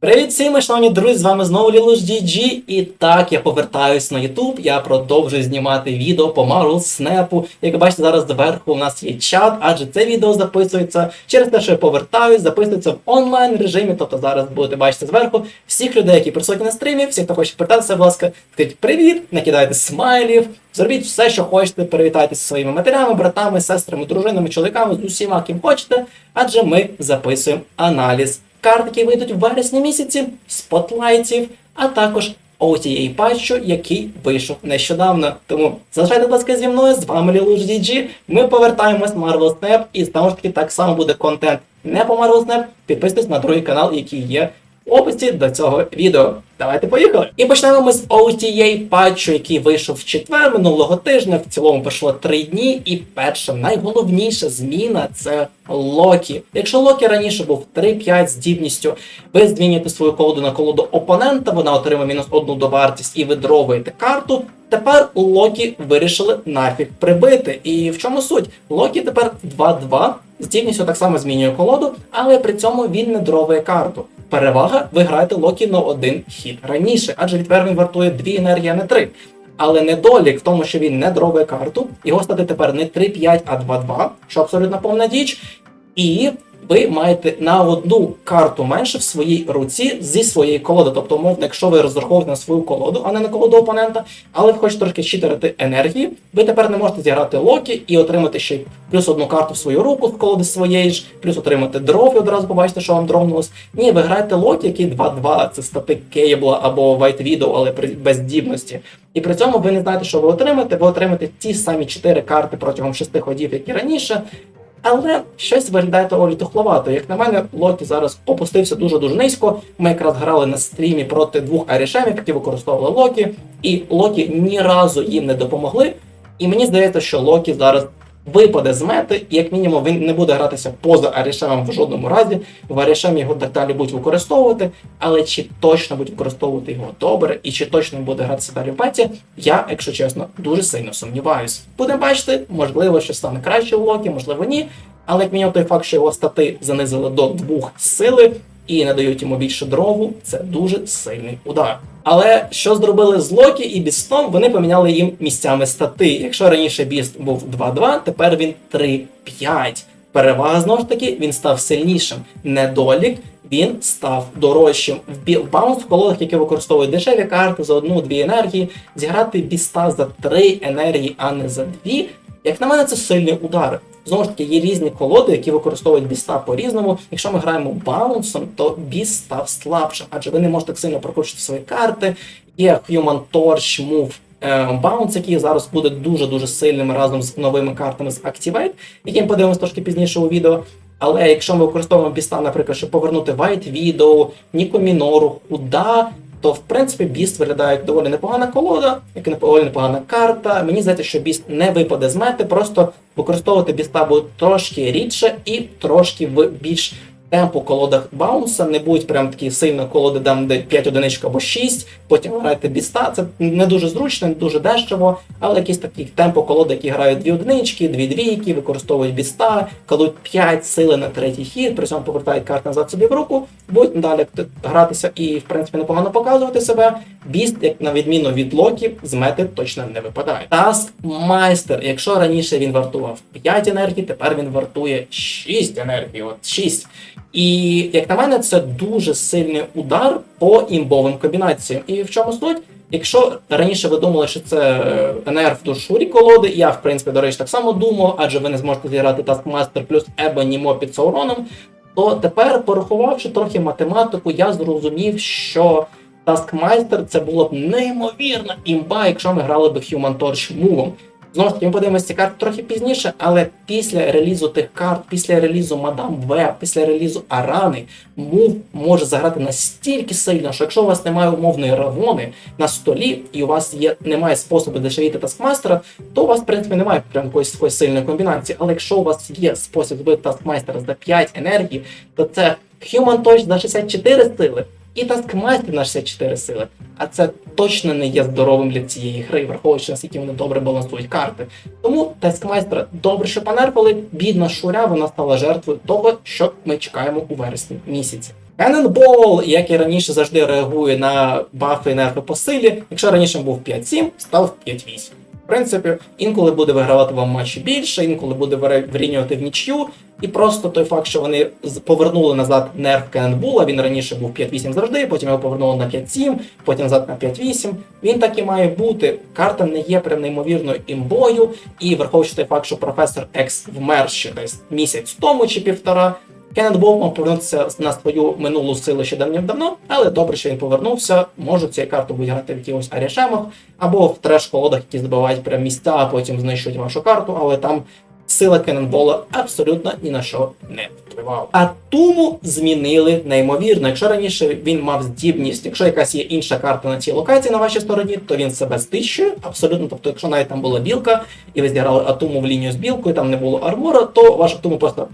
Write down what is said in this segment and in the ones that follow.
Привіт всім, шановні друзі, з вами знову GG. І так, я повертаюсь на YouTube, я продовжую знімати відео по Marvel Snap. Як бачите, зараз зверху у нас є чат, адже це відео записується через те, що я повертаюсь, записується в онлайн режимі. Тобто зараз будете бачити зверху всіх людей, які присутні на стрімі, всіх, хто хоче питатися, будь ласка, скажіть привіт, накидайте смайлів, зробіть все, що хочете, привітайтеся своїми матерями, братами, сестрами, дружинами, чоловіками, з усіма, ким хочете, адже ми записуємо аналіз карт, вийдуть в вересні місяці, спотлайтів, а також OTA патчу, який вийшов нещодавно. Тому залишайте, будь ласка, зі мною, з вами Лілуш DG. Ми повертаємось в Marvel Snap, і знову ж таки так само буде контент не по Marvel Snap. Підписуйтесь на другий канал, який є описі до цього відео. Давайте поїхали. І почнемо ми з OTA патчу, який вийшов в четвер минулого тижня. В цілому пройшло три дні. І перша найголовніша зміна це Локі. Якщо Локі раніше був 3-5 здібністю, ви змінюєте свою колоду на колоду опонента, вона отримує мінус одну до вартість і ви дровуєте карту. Тепер Локі вирішили нафіг прибити. І в чому суть? Локі тепер 2-2, здібністю так само змінює колоду, але при цьому він не дровує карту. Перевага, ви граєте Локі на один хід раніше, адже відвернень вартує 2 енергії, а не 3. Але недолік в тому, що він не дробить карту, його стати тепер не 3-5, а 2-2, що абсолютно повна діч. І ви маєте на одну карту менше в своїй руці зі своєї колоди. Тобто, умовно, якщо ви розраховуєте на свою колоду, а не на колоду опонента, але ви хочете трошки щитерити енергії, ви тепер не можете зіграти Локі і отримати ще плюс одну карту в свою руку з колоди своєї ж, плюс отримати дров і одразу побачите, що вам дровнулось. Ні, ви граєте Локі, який 2-2, це стати Кейбла або White Widow, але при- без здібності. І при цьому ви не знаєте, що ви отримаєте. Ви отримаєте ті самі 4 карти протягом 6 ходів, як і раніше. Але щось виглядає доволі тухловато. Як на мене, Локі зараз опустився дуже-дуже низько. Ми якраз грали на стрімі проти двох арішемів, які використовували Локі, і Локі ні разу їм не допомогли. І мені здається, що Локі зараз випаде з мети, і як мінімум він не буде гратися поза Арішемом в жодному разі. В Арішемі його далі будуть використовувати, але чи точно будуть використовувати його добре, і чи точно буде гратися далі в беті, я, якщо чесно, дуже сильно сумніваюсь. Будемо бачити, можливо, що стане краще у Локі, можливо, ні. Але як мінімум той факт, що його стати занизили до двох сили і не дають йому більше дрову, це дуже сильний удар. Але що зробили з Локі і Бістом, вони поміняли їм місцями стати. Якщо раніше Біст був 2-2, тепер він 3-5. Перевага знову ж таки, він став сильнішим. Недолік він став дорожчим. В баунс в колодах, які використовують дешеві карти за одну-дві енергії, зіграти біста за три енергії, а не за дві. Як на мене, це сильний удар. Знову ж таки, є різні колоди, які використовують біста по-різному. Якщо ми граємо баунсом, то біс став слабшим, адже ви не можете так сильно прокручувати свої карти. Є Human Torch, Move, е, Bounce, який зараз буде дуже-дуже сильним разом з новими картами з Activate, які ми подивимося трошки пізніше у відео. Але якщо ми використовуємо біста, наприклад, щоб повернути White Widow, Ніко Мінору, Худа, то в принципі біст виглядає як доволі непогана колода, як доволі непогана карта. Мені здається, що біст не випаде з мети, просто використовувати біста буде трошки рідше і трошки в більш темпу колодах баунса. Не будуть прям такі сильно колоди, там де 5 одиничок або 6, потім граєте біста. Це не дуже зручно, не дуже дешево, але якісь такі темпо колоди, які грають дві одинички, дві двійки, використовують біста, кладуть 5 сили на третій хід, при цьому повертають карти назад собі в руку, будуть далі гратися і, в принципі, непогано показувати себе. Біст, як на відміну від Локі, з мети точно не випадає. Таск майстер. Якщо раніше він вартував 5 енергій, тепер він вартує 6 енергій. От 6. І як на мене, це дуже сильний удар по імбовим комбінаціям. І в чому суть? Якщо раніше ви думали, що це е, нерв до шурі колоди, я в принципі, до речі, так само думав, адже ви не зможете зіграти Taskmaster плюс Ебо Німо під Сауроном, то тепер, порахувавши трохи математику, я зрозумів, що Taskmaster це було б неймовірна імба, якщо ми грали б Human Torch мувом. Знову ж таки, ми подивимося ці карти трохи пізніше, але після релізу тих карт, після релізу Мадам В, після релізу Арани, мув може заграти настільки сильно, що якщо у вас немає умовної равони на столі, і у вас є немає способу дешевіти таскмастера, то у вас, в принципі, немає прям якоїсь такої сильної комбінації. Але якщо у вас є спосіб збити таскмастера за 5 енергій, то це Human Touch за 64 сили. І Taskmaster на 64 сили. А це точно не є здоровим для цієї гри, враховуючи наскільки вони добре балансують карти. Тому Taskmaster добре, що понерпали, бідна шуря, вона стала жертвою того, що ми чекаємо у вересні місяці. Cannonball, як і раніше завжди реагує на бафи і нерфи по силі. Якщо раніше був 5-7, став 5-8. Принципі, інколи буде вигравати вам матчі більше, інколи буде вирі- вирівнювати в нічю. І просто той факт, що вони повернули назад нерф Кеннетбула, він раніше був 5-8 завжди, потім його повернули на 5-7, потім назад на 5-8. Він так і має бути. Карта не є прям неймовірною імбою, і враховуючи той факт, що професор Екс вмер ще десь місяць тому чи півтора. Кеннет мав повернутися на свою минулу силу ще давним-давно, але добре, що він повернувся. Можуть цією карту будуть грати в якихось арішемах або в треш-колодах, які збивають прям місця, а потім знищують вашу карту, але там сила Кенненбола абсолютно ні на що не впливала. А Туму змінили неймовірно. Якщо раніше він мав здібність, якщо якась є інша карта на цій локації на вашій стороні, то він себе знищує абсолютно. Тобто, якщо навіть там була білка, і ви зіграли Атуму в лінію з білкою, там не було армора, то ваш Атуму просто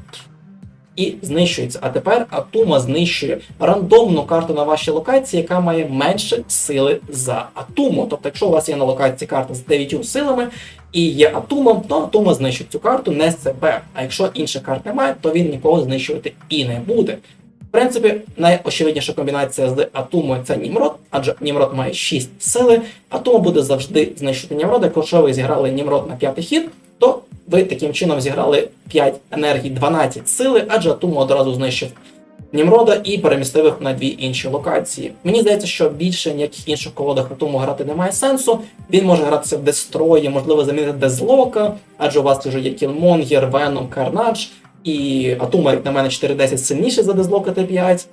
і знищується. А тепер Атума знищує рандомну карту на вашій локації, яка має менше сили за Атуму. Тобто, якщо у вас є на локації карта з 9 силами і є Атума, то Атума знищить цю карту, не себе. А якщо інших карт немає, то він нікого знищувати і не буде. В принципі, найочевидніша комбінація з Атумою це Німрод, адже Німрод має 6 сили. Атума буде завжди знищити Німрода. Якщо ви зіграли Німрод на п'ятий хід, то ви таким чином зіграли 5 енергій, 12 сили, адже Атума одразу знищив Німрода і перемістив їх на дві інші локації. Мені здається, що більше ніяких інших колодах Атуму грати немає сенсу. Він може гратися в Дестрої, можливо, замінити Дезлока, адже у вас вже є Кілмонгер, Веном, Карнадж, і Атума, як на мене, 4-10 сильніше за Дезлока Т5.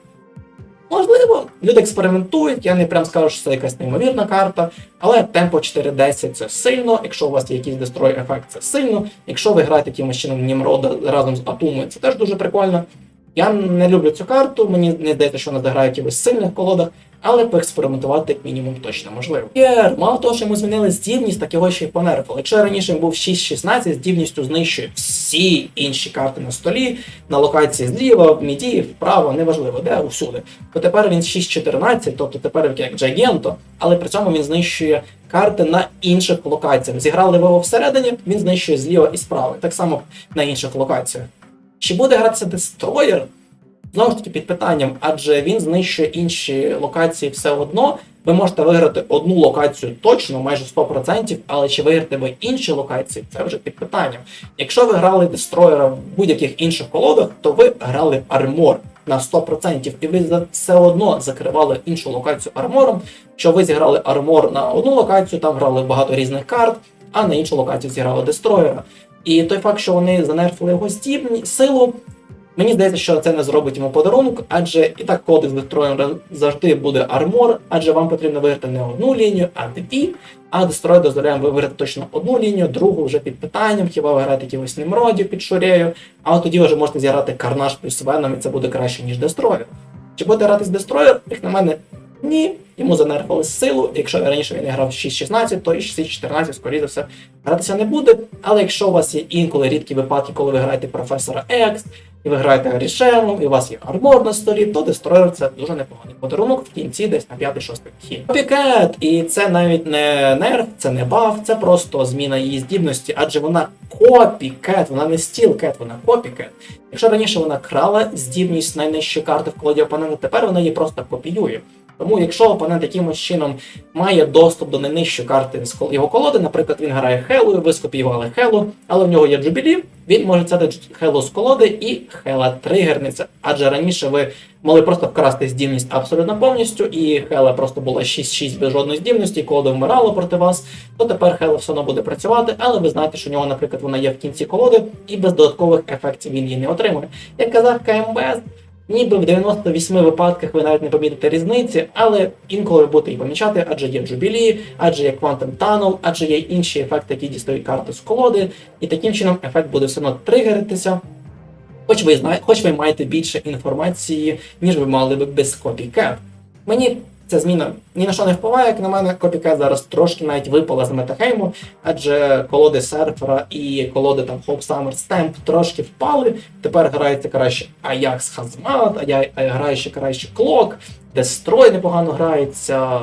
Можливо, люди експериментують, я не прям скажу, що це якась неймовірна карта, але темпо 4.10 це сильно, якщо у вас є якийсь дестрой ефект, це сильно. Якщо ви граєте якимось чином Німрода разом з Атумою, це теж дуже прикольно. Я не люблю цю карту, мені не здається, що вона заграє якихось сильних колодах, але поекспериментувати мінімум точно можливо. П'єр, мало того, що йому змінили здібність, так його ще й понерфили. Якщо раніше він був 6-16, здібністю знищує всі інші карти на столі, на локації зліва, в міді, вправо, неважливо, де усюди. То тепер він 6-14, тобто тепер як Джагенто, але при цьому він знищує карти на інших локаціях. Зіграли його всередині, він знищує зліва і справа. Так само на інших локаціях. Чи буде гратися дестроєр? Знову ж таки під питанням, адже він знищує інші локації все одно. Ви можете виграти одну локацію точно, майже 100%, але чи виграти ви інші локації, це вже під питанням. Якщо ви грали дестроєра в будь-яких інших колодах, то ви грали армор на 100%, і ви все одно закривали іншу локацію армором. Що ви зіграли армор на одну локацію, там грали багато різних карт, а на іншу локацію зіграли дестроєра. І той факт, що вони занерфили його здібні силу, мені здається, що це не зробить йому подарунок, адже і так коди з дестроєм завжди буде армор, адже вам потрібно виграти не одну лінію, а дві. А дестрой дозволяє виграти точно одну лінію, другу вже під питанням, хіба ви граєте якихось немродів під шурею, а от тоді вже можете зіграти карнаж плюс веном, і це буде краще, ніж дестроєр. Чи буде грати дестроєр, як на мене, ні. Йому занерфили силу. Якщо раніше він грав 6-16, то і 6-14, скоріше за все, гратися не буде. Але якщо у вас є інколи рідкі випадки, коли ви граєте професора Екс, і ви граєте Арішемом, і у вас є армор на столі, то дестроєр це дуже непоганий подарунок в кінці, десь на 5-6 хід. Копікет, і це навіть не нерф, це не баф, це просто зміна її здібності, адже вона копікет, вона не стілкет, вона копікет. Якщо раніше вона крала здібність найнижчої карти в колоді опонента, тепер вона її просто копіює. Тому, якщо опонент якимось чином має доступ до найнижчої карти з його колоди, наприклад, він грає Хелу, ви скопіювали Хелу, але в нього є Джубілі, він може взяти Хелу з колоди і Хела тригерниця. Адже раніше ви могли просто вкрасти здібність абсолютно повністю, і Хела просто була 6-6 без жодної здібності, і колода вмирала проти вас, то тепер Хела все одно буде працювати, але ви знаєте, що у нього, наприклад, вона є в кінці колоди, і без додаткових ефектів він її не отримує. Як казав КМБС, Ніби в 98 випадках ви навіть не помітите різниці, але інколи ви її помічати, адже є джубілі, адже є Quantum Tunnel, адже є інші ефекти, які дістають карту з колоди, і таким чином ефект буде все одно тригеритися. Хоч ви знаєте, хоч ви маєте більше інформації, ніж ви мали би без копікет. Мені ця зміна ні на що не впливає, як на мене, Copycat зараз трошки навіть випала з метахейму, адже колоди серфера і колоди там Hope Summer Stamp трошки впали. Тепер грається краще Ajax Hazmat, а я а грає ще краще Clock, Destroy непогано грається.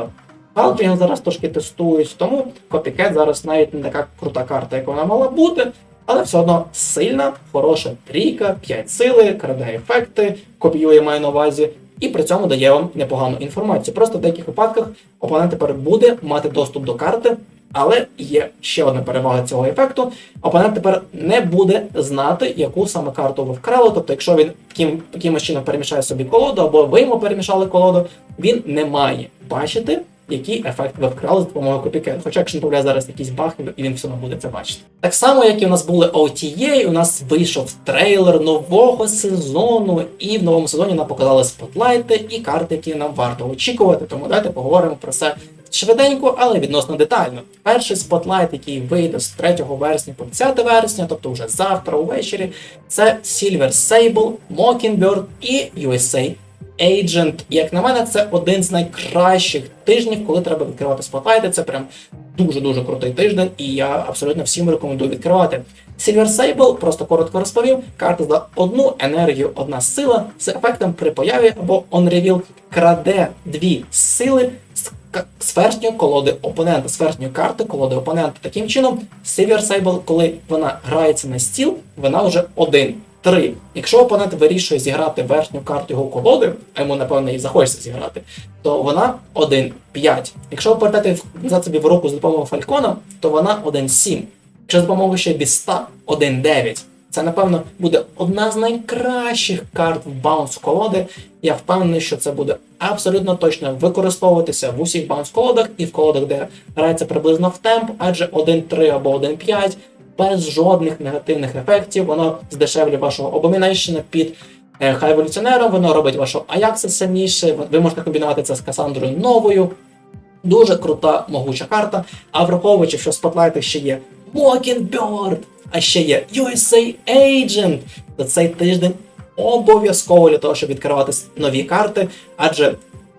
Галтрінг зараз трошки тестують, тому Copycat зараз навіть не така крута карта, як вона мала бути. Але все одно сильна, хороша трійка, 5 сили, краде ефекти, копіює маю на увазі. І при цьому дає вам непогану інформацію. Просто в деяких випадках опонент тепер буде мати доступ до карти, але є ще одна перевага цього ефекту. Опонент тепер не буде знати, яку саме карту ви вкрали. Тобто, якщо він таким якимось чином перемішає собі колоду, або ви йому перемішали колоду, він не має бачити, який ефект ви вкрали за допомогою копікет. Хоча, якщо не зараз якийсь баг, і він все одно буде це бачити. Так само, як і у нас були OTA, у нас вийшов трейлер нового сезону, і в новому сезоні нам показали спотлайти і карти, які нам варто очікувати. Тому давайте поговоримо про це швиденько, але відносно детально. Перший спотлайт, який вийде з 3 вересня по 10 вересня, тобто вже завтра увечері, це Silver Sable, Mockingbird і USA Agent. Як на мене, це один з найкращих тижнів, коли треба відкривати спотлайти. Це прям дуже-дуже крутий тиждень, і я абсолютно всім рекомендую відкривати. Silver Sable, просто коротко розповів, карта за одну енергію, одна сила з ефектом при появі або on reveal краде дві сили з, з верхньої колоди опонента, з верхньої карти колоди опонента. Таким чином, Silver Sable, коли вона грається на стіл, вона вже один. Три. Якщо опонент вирішує зіграти верхню карту його колоди, а йому, напевно, і захочеться зіграти, то вона 1-5. Якщо ви повертаєте назад собі в руку з допомогою Фалькона, то вона 1-7. Якщо з допомогою ще біста 1-9. Це, напевно, буде одна з найкращих карт в баунс колоди. Я впевнений, що це буде абсолютно точно використовуватися в усіх баунс колодах і в колодах, де грається приблизно в темп, адже 1-3 або 1-5 без жодних негативних ефектів. Воно здешевлює вашого обомінейшена під е, хай еволюціонером, воно робить вашого Аякса сильніше. Ви можете комбінувати це з Касандрою новою. Дуже крута, могуча карта. А враховуючи, що в спотлайтах ще є Mockingbird, а ще є USA Agent, то цей тиждень обов'язково для того, щоб відкривати нові карти, адже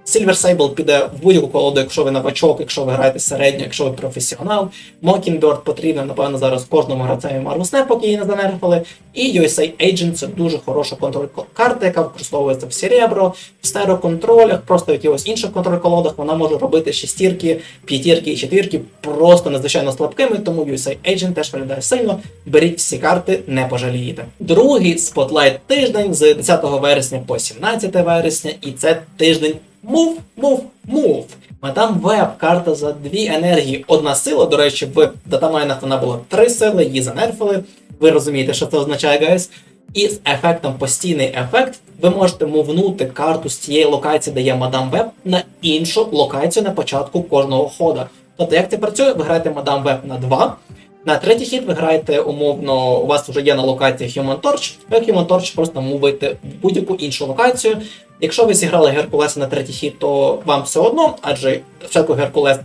Silver Sable піде в будь-яку колоду, якщо ви новачок, якщо ви граєте середньо, якщо ви професіонал. Mockingbird потрібен, напевно, зараз кожному гравцеві Snap, поки її не занерфили. І USA Agent це дуже хороша контроль карта, яка використовується в Серебро, в стереоконтролях, просто в якихось інших контроль-колодах. Вона може робити шестірки, п'ятірки і четвірки просто надзвичайно слабкими, тому USA Agent теж виглядає сильно. Беріть всі карти, не пожалієте. Другий спотлайт тиждень з 10 вересня по 17 вересня, і це тиждень Move, move, move. Мадам Веб, карта за дві енергії. Одна сила, до речі, в датамайнах вона була три сили, її занерфили. Ви розумієте, що це означає, гайс. І з ефектом постійний ефект ви можете мовнути карту з тієї локації, де є Мадам Веб, на іншу локацію на початку кожного хода. Тобто, як це працює? Ви граєте Мадам Веб на 2. На третій хід ви граєте умовно, у вас вже є на локації Human Torch, ви Human Torch просто мовите в будь-яку іншу локацію. Якщо ви зіграли Геркулеса на третій хід, то вам все одно, адже спочатку Геркулес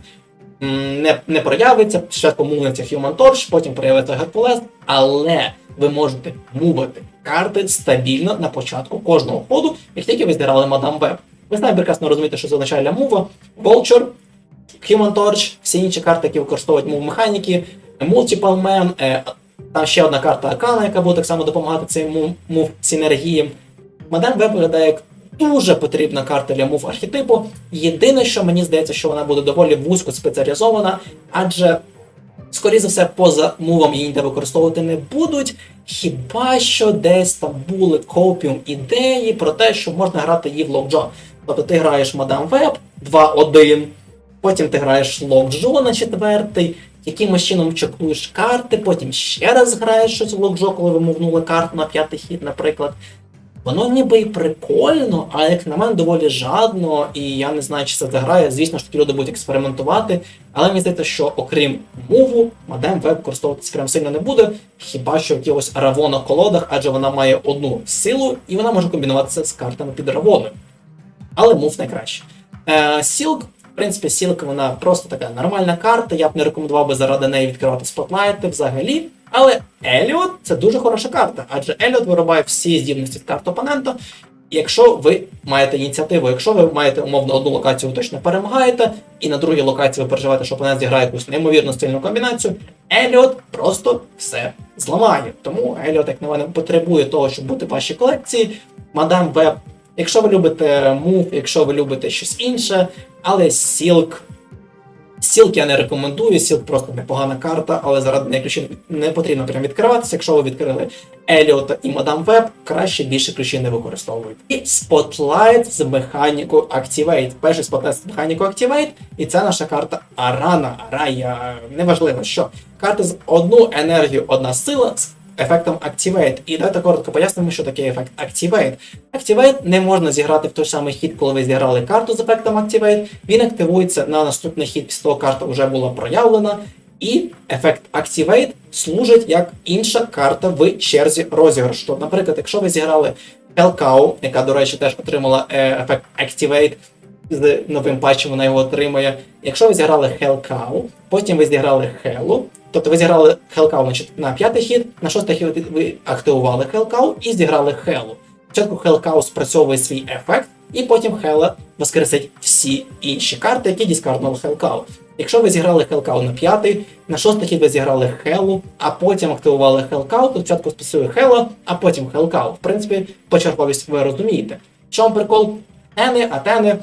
не, не проявиться, спочатку мувиться Human Torch, потім проявиться Геркулес, але ви можете мувити карти стабільно на початку кожного ходу, як тільки ви зіграли Мадам Веб. Ви знаєте прекрасно розумієте, що це означає мува, Vulture, Human Torch, всі інші карти, які використовують мув механіки, Multiple Man, е, там ще одна карта Акана, яка буде так само допомагати цим мув синергії. Мадам Веб виглядає як дуже потрібна карта для мув архетипу. Єдине, що мені здається, що вона буде доволі вузько спеціалізована, адже, скоріше за все, поза мувом її ніде використовувати не будуть. Хіба що десь там були копіум ідеї про те, що можна грати її в локджо. Тобто ти граєш Мадам Веб 2-1, потім ти граєш локджо на четвертий, якимось чином чекуєш карти, потім ще раз граєш щось в локджо, коли ви мовнули карту на п'ятий хід, наприклад. Воно ніби і прикольно, але як на мене доволі жадно, і я не знаю, чи це заграє. Звісно ж такі люди будуть експериментувати. Але мені здається, що окрім муву, модем веб використовуватися прям сильно не буде, хіба що в якихось равоно колодах, адже вона має одну силу, і вона може комбінуватися з картами під равоною. Але мув найкраще. Е, Сілк, в принципі, Сілк вона просто така нормальна карта. Я б не рекомендував би заради неї відкривати спотлайти взагалі. Але Еліот це дуже хороша карта, адже Еліот вирубає всі здібності карт опонента. Якщо ви маєте ініціативу, якщо ви маєте умовно одну локацію, ви точно перемагаєте, і на другій локації ви переживаєте, що опонент зіграє якусь неймовірно стильну комбінацію, Еліот просто все зламає. Тому Еліот, як на мене, потребує того, щоб бути в вашій колекції. Мадам Веб, якщо ви любите мув, якщо ви любите щось інше, але Сілк Сілки я не рекомендую, сілк просто непогана карта, але заради неї ключі не потрібно прям відкриватися. Якщо ви відкрили Еліота і Мадам Веб, краще більше ключі не використовуйте. І Spotlight з механіку Activate. Перший Spotlight з механіку Activate, і це наша карта Арана, Арая, неважливо що. Карта з одну енергію, одна сила з ефектом Activate. І давайте коротко пояснимо, що таке ефект Activate. Activate не можна зіграти в той самий хід, коли ви зіграли карту з ефектом Activate. Він активується на наступний хід, після того карта вже була проявлена. І ефект Activate служить як інша карта в черзі розіграшу. Тобто, наприклад, якщо ви зіграли Hellcow, яка, до речі, теж отримала е, ефект Activate, з новим патчем вона його отримує. Якщо ви зіграли Hellcow, потім ви зіграли Hell, тобто ви зіграли Hellcow на п'ятий хід, на шостий хід ви активували Hellcow і зіграли Hell. Спочатку Hellcow спрацьовує свій ефект, і потім Hell воскресить всі інші карти, які діскарднули Hellcow. Якщо ви зіграли Hellcow на п'ятий, на шостий хід ви зіграли Hell, а потім активували Hellcow, то спочатку спрацює Hell, а потім Hellcow. В принципі, почерговість ви розумієте. В чому прикол? Тени, атени.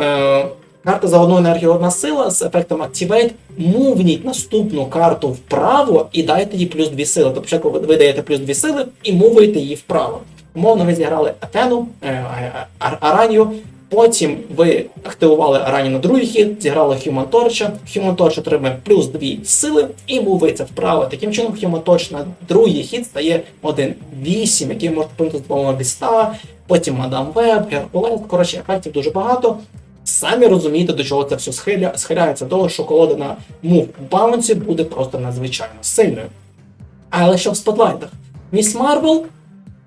Е, карта за одну енергію одна сила з ефектом Activate. Мувніть наступну карту вправо і дайте їй плюс 2 сили. Тобто спочатку ви даєте плюс 2 сили і муваєте її вправо. Умовно, ви зіграли Атену, Ар- Аранію, потім ви активували Аранію на другий хід, зіграли Human Torch. Human Torch отримує плюс 2 сили і мувається вправо. Таким чином, Human Torch на другий хід стає 1-8, який помити з допомогою Біста, потім Мадам Веб, Геркулес. Коротше, ефектів дуже багато. Самі розумієте, до чого це все схиля, схиляється, того, що колода на мув баунсі буде просто надзвичайно сильною. Але що в спотлайтах? Міс Марвел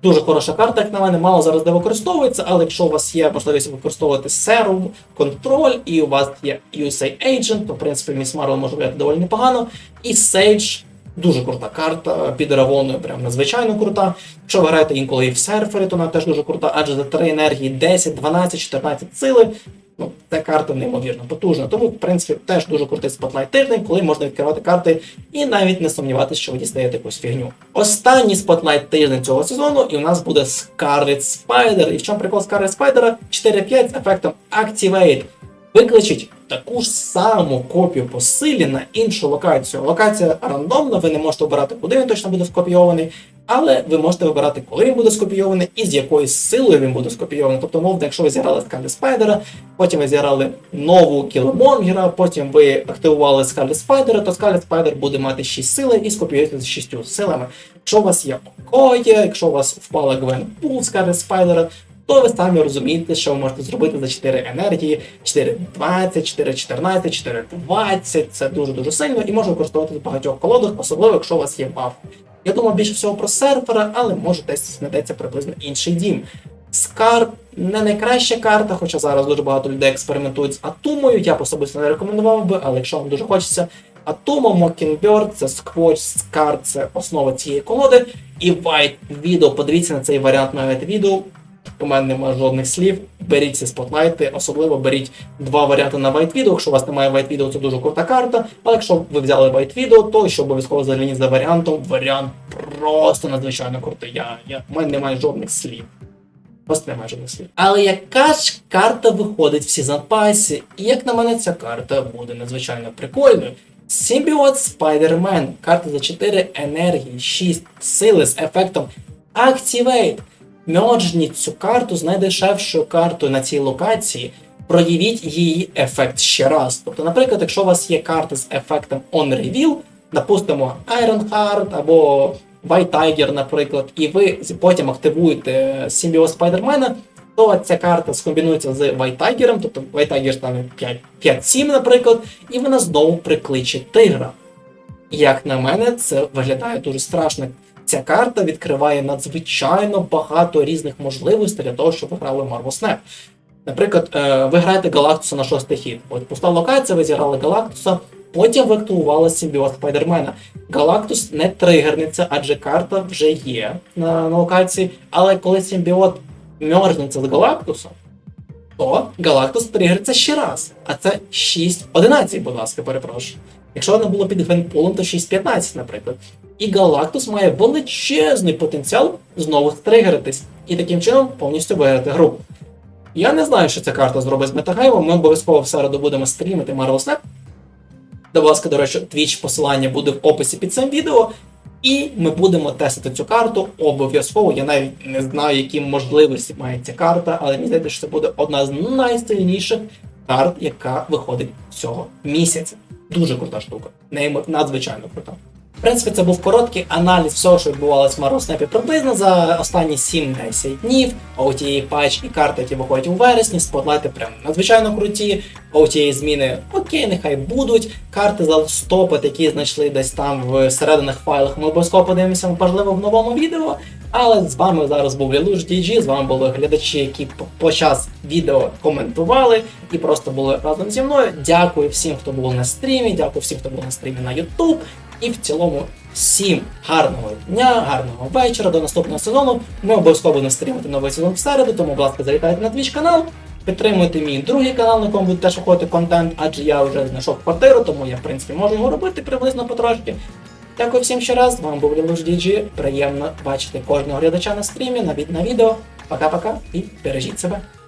дуже хороша карта, як на мене, мало зараз де використовується, але якщо у вас є можливість використовувати серум, контроль, і у вас є USA Agent, то в принципі Міс Марвел може бути доволі непогано. І Sage дуже крута карта, під Равоною прям надзвичайно крута. Якщо ви граєте інколи і в серфері, то вона теж дуже крута, адже за 3 енергії 10, 12, 14 сили. Ну, ця карта неймовірно потужна. Тому, в принципі, теж дуже крутий спотлайт тиждень, коли можна відкривати карти і навіть не сумніватися, що ви дістаєте якусь фігню. Останній спотлайт тиждень цього сезону, і у нас буде Scarlet Spider. І в чому прикол Scarlet Spider? 4-5 з ефектом Activate. Викличить таку ж саму копію по силі на іншу локацію. Локація рандомна, ви не можете обирати, куди він точно буде скопійований, але ви можете вибирати, коли він буде скопійований і з якою силою він буде скопійований. Тобто, мовно, якщо ви зіграли Скалі Спайдера, потім ви зіграли нову Кіломонгера, потім ви активували Скалі Спайдера, то Скалі Спайдер буде мати 6 сили і скопіюється з 6 силами. Якщо у вас є Окоє, якщо у вас впала Гвен Пул Скалі Спайдера, то ви самі розумієте, що ви можете зробити за 4 енергії, 4.20, 4.14, 4.20. Це дуже-дуже сильно і може використовувати в багатьох колодах, особливо якщо у вас є баф. Я думав більше всього про серфера, але може десь знайдеться приблизно інший дім. Скар не найкраща карта, хоча зараз дуже багато людей експериментують з Атумою. Я б особисто не рекомендував би, але якщо вам дуже хочеться, Атума, Mockingbird, це Squatch, Scar, це основа цієї колоди. І White Widow, подивіться на цей варіант на White Widow. У мене немає жодних слів. Беріть ці спотлайти, особливо беріть два варіанти на White Widow. Якщо у вас немає White Widow, це дуже крута карта. Але якщо ви взяли White Widow, то що обов'язково зверніть за варіантом. Варіант просто надзвичайно крутий. Я, я, у мене немає жодних слів. Просто немає жодних слів. Але яка ж карта виходить в всі запасі? І як на мене, ця карта буде надзвичайно прикольною. Симбіот Spider-Man. Карта за 4 енергії, 6 сили з ефектом Activate. Мерджніть цю карту з найдешевшою картою на цій локації. Проявіть її ефект ще раз. Тобто, наприклад, якщо у вас є карта з ефектом On Reveal, допустимо, Ironheart або White Tiger, наприклад, і ви потім активуєте Симбіот Спайдермена, то ця карта скомбінується з White Tiger, тобто White Tiger стане 5-7, наприклад, і вона знову прикличе тигра. Як на мене, це виглядає дуже страшно. Ця карта відкриває надзвичайно багато різних можливостей для того, щоб ви грали Marvel Snap. Наприклад, е, ви граєте Галактуса на шостий хід. От пуста локація, ви зіграли Галактуса, потім ви активували симбіот Спайдермена. Галактус не тригернеться, адже карта вже є на, на локації. Але коли симбіот мерзнеться з Галактусом, то Галактус тригериться ще раз. А це 6-11, будь ласка, перепрошую. Якщо вона була під Гвенпулом, то 6-15, наприклад. І Галактус має величезний потенціал знову стригеритись і таким чином повністю виграти гру. Я не знаю, що ця карта зробить з Метагеймом. Ми обов'язково в середу будемо стрімити Marvel Snap. Будь ласка, до речі, Twitch посилання буде в описі під цим відео. І ми будемо тестити цю карту обов'язково. Я навіть не знаю, які можливості має ця карта, але мені здається, що це буде одна з найсильніших карт, яка виходить цього місяця. Дуже крута штука. Неймо- надзвичайно крута. В принципі, це був короткий аналіз всього, що відбувалося в Мароснепі приблизно за останні 7-10 днів. OTA патч і карти, які виходять у вересні, спотлайти прям надзвичайно круті. OTA зміни окей, нехай будуть. Карти за стопит, які знайшли десь там в серединних файлах. Ми обов'язково подивимося, можливо, в новому відео. Але з вами зараз був Лілуш DG, з вами були глядачі, які по- час відео коментували і просто були разом зі мною. Дякую всім, хто був на стрімі, дякую всім, хто був на стрімі на YouTube. І в цілому всім гарного дня, гарного вечора до наступного сезону. Ми обов'язково будемо стрімити новий сезон в середу, тому, будь ласка, завітайте на Twitch канал. Підтримуйте мій другий канал, на якому буде теж виходити контент, адже я вже знайшов квартиру, тому я, в принципі, можу його робити приблизно потрошки. Дякую всім ще раз. З вами був Лілуш Діджі. Приємно бачити кожного глядача на стрімі, навіть на відео. Пока-пока і бережіть себе.